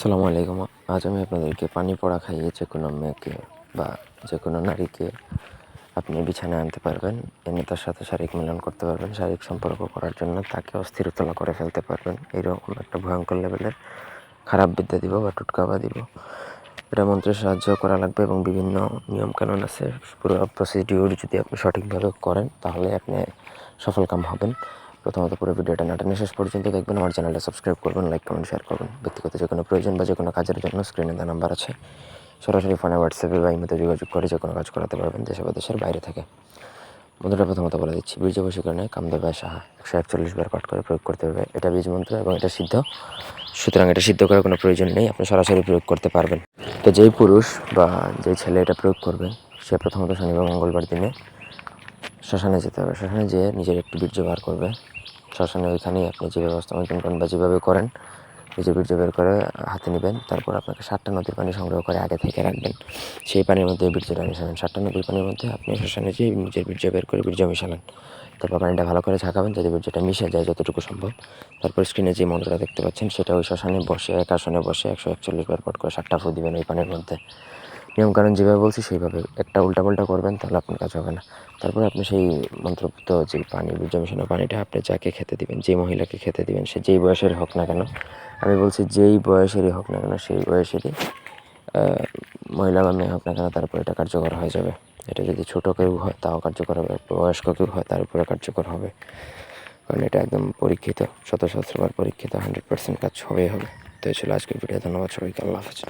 আসসালামু আলাইকুম। আজ আমি আপনাদেরকে পানি পড়া খাইয়ে যে কোনো মেয়েকে বা যে কোনো নারীকে আপনি বিছানায় আনতে পারবেন, এনে তার সাথে শারীরিক মিলন করতে পারবেন, শারীরিক সম্পর্ক করার জন্য তাকে অস্থিরতলা করে ফেলতে পারবেন। এইরকম একটা ভয়ঙ্কর লেভেলের খারাপ বিদ্যা দিব বা টুটকাবা দিব। এটা মন্ত্রের সাহায্য করা লাগবে এবং বিভিন্ন নিয়মকানুন আছে। পুরো প্রসিডিউর যদি আপনি সঠিকভাবে করেন, তাহলে আপনি সফল কাম হবেন। প্রথমত পুরো ভিডিওটা নাটানো শেষ পর্যন্ত দেখবেন। আমার চ্যানেলটা সাবস্ক্রাইব করবেন লাইক কমেন্ট শেয়ার করবেন। ব্যক্তিগত যে কোনো প্রয়োজন বা যে কোনো কাজের জন্য স্ক্রিনে দেওয়া নাম্বার আছে, সরাসরি ফোনে হোয়াটসঅ্যাপে বা ইমেতে যোগাযোগ করে যে কোনো কাজ করাতে পারবেন দেশে বা দেশের বাইরে থেকে। মন্ত্রটা প্রথমত বলে দিচ্ছি, বীর্য বশীকরণে কামদেবায় সাহা একশো একচল্লিশ বার পাঠ করে প্রয়োগ করতে হবে। এটা বীজ মন্ত্র এবং এটা সিদ্ধ। সুতরাং এটা সিদ্ধ করার কোনো প্রয়োজন নেই, আপনি সরাসরি প্রয়োগ করতে পারবেন। তো যেই পুরুষ বা যেই ছেলে এটা প্রয়োগ করবে, সে প্রথমত শনিবার মঙ্গলবার দিনে শ্মশানে যেতে হবে। শ্মশানে যেয়ে নিজের একটু বীর্য বার করবে। শ্মশানে ওইখানেই আপনি যে ব্যবস্থা মেনটেন করেন বা যেভাবে করেন, নিজের বীর্য বের করে হাতে নেবেন। তারপর আপনাকে সাতটা নদীর পানি সংগ্রহ করে আগে থেকে রাখবেন। সেই পানির মধ্যে বীর্যটা মিশাবেন। সাতটা নদীর পানির মধ্যে আপনি শ্মশানে যেয়ে নিজের বীর্য বের করে বীর্য মিশালেন। তারপর পানিটা ভালো করে ঝাঁকাবেন যাতে বীর্যটা মিশে যায় যতটুকু সম্ভব। তারপর স্ক্রিনে যে মন্ত্রটা দেখতে পাচ্ছেন, সেটা ওই শ্মশানে বসে, এক আসনে বসে একশো একচল্লিশ বার পট করে সাতটা ফু দিবেন ওই পানির মধ্যে। নিয়মকানুন যেভাবে বলছি, সেইভাবে একটা উল্টাপাল্টা করবেন, তাহলে আপনার কাজ হবে না। তারপরে আপনি সেই মন্ত্রপুত যে পানি, বীর্য মিশানো পানিটা আপনি যাকে খেতে দিবেন যে মহিলাকে খেতে দিবেন, সে যেই বয়সের হোক না কেন, আমি বলছি যেই বয়সেরই হোক না কেন, সেই বয়সেরই মহিলা বা মেয়ে হোক না কেন তারপর এটা কার্যকর হয়ে যাবে। এটা যদি ছোট কেউ হয়, তাও কার্যকর হবে, বয়স্ক কেউ হয়, তার উপরে কার্যকর হবে। কারণ এটা একদম পরীক্ষিত শত সহস্রবার পরীক্ষিত হান্ড্রেড পার্সেন্ট কাজ হবেই হবে। তো এই ছিল আজকের ভিডিও ধন্যবাদ সবাইকে, আল্লাহ হাফেজ।